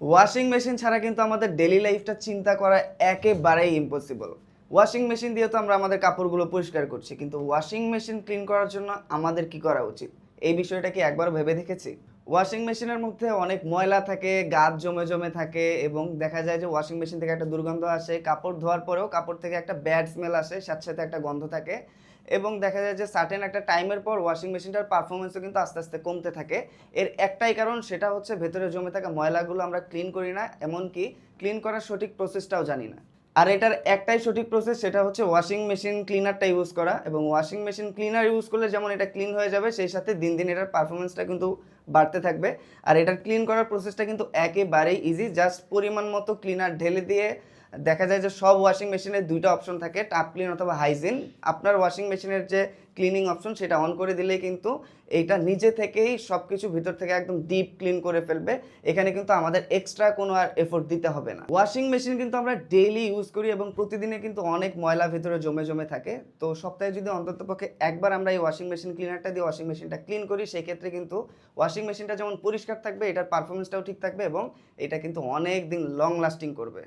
Washing machine ছাড়া কিন্তু আমাদের ডেলি লাইফটা চিন্তা করা একেবারেই ইম্পসিবল ওয়াশিং মেশিন দিয়ে তো আমরা আমাদের কাপড়গুলো পরিষ্কার করছি, কিন্তু ওয়াশিং মেশিন ক্লিন করার জন্য আমাদের কি করা উচিত? এই বিষয়টা কি একবার ভেবে দেখেছি? ওয়াশিং মেশিনের মধ্যে অনেক ময়লা থাকে, গাছ জমে জমে থাকে এবং দেখা যায় যে ওয়াশিং মেশিন থেকে একটা দুর্গন্ধ আসে। কাপড় ধোয়ার পরেও কাপড় থেকে একটা ব্যাড স্মেল আসে, সাথে সাথে একটা গন্ধ থাকে এবং দেখা যায় যে সার্টেন একটা টাইমের পর ওয়াশিং মেশিনটার পারফরমেন্সও কিন্তু আস্তে আস্তে কমতে থাকে। এর একটাই কারণ সেটা হচ্ছে ভেতরে জমে থাকা ময়লাগুলো আমরা ক্লিন করি না, এমনকি ক্লিন করার সঠিক প্রসেসটাও জানি না। আর এটার একটাই সঠিক প্রসেস সেটা হচ্ছে ওয়াশিং মেশিন ক্লিনারটা ইউজ করা এবং ওয়াশিং মেশিন ক্লিনার ইউজ করলে যেমন এটা ক্লিন হয়ে যাবে, সেই সাথে দিন দিন এটার পারফরমেন্সটা কিন্তু বাড়তে থাকবে। আর এটার ক্লিন করার প্রসেসটা কিন্তু একেবারেই ইজি জাস্ট পরিমাণ মতো ক্লিনার ঢেলে দিয়ে দেখা যায় যে সব ওয়াশিং মেশিনের দুইটা অপশন থাকে টাপ ক্লিন অথবা হাইজিন আপনার ওয়াশিং মেশিনের যে ক্লিনিং অপশন সেটা অন করে দিলেই কিন্তু এইটা নিজে থেকেই সব কিছু ভিতর থেকে একদম ডিপ ক্লিন করে ফেলবে। এখানে কিন্তু আমাদের এক্সট্রা কোনো আর এফোর্ট দিতে হবে না। ওয়াশিং মেশিন কিন্তু আমরা ডেইলি ইউজ করি এবং প্রতিদিনে কিন্তু অনেক ময়লা ভিতরে জমে জমে থাকে। তো সপ্তাহে যদি অন্ততপক্ষে একবার আমরা এই ওয়াশিং মেশিন ক্লিনারটা দিয়ে ওয়াশিং মেশিনটা ক্লিন করি, সেক্ষেত্রে কিন্তু ওয়াশিং মেশিনটা যেমন পরিষ্কার থাকবে, এটার পারফরমেন্সটাও ঠিক থাকবে এবং এটা কিন্তু অনেক দিন লং লাস্টিং করবে।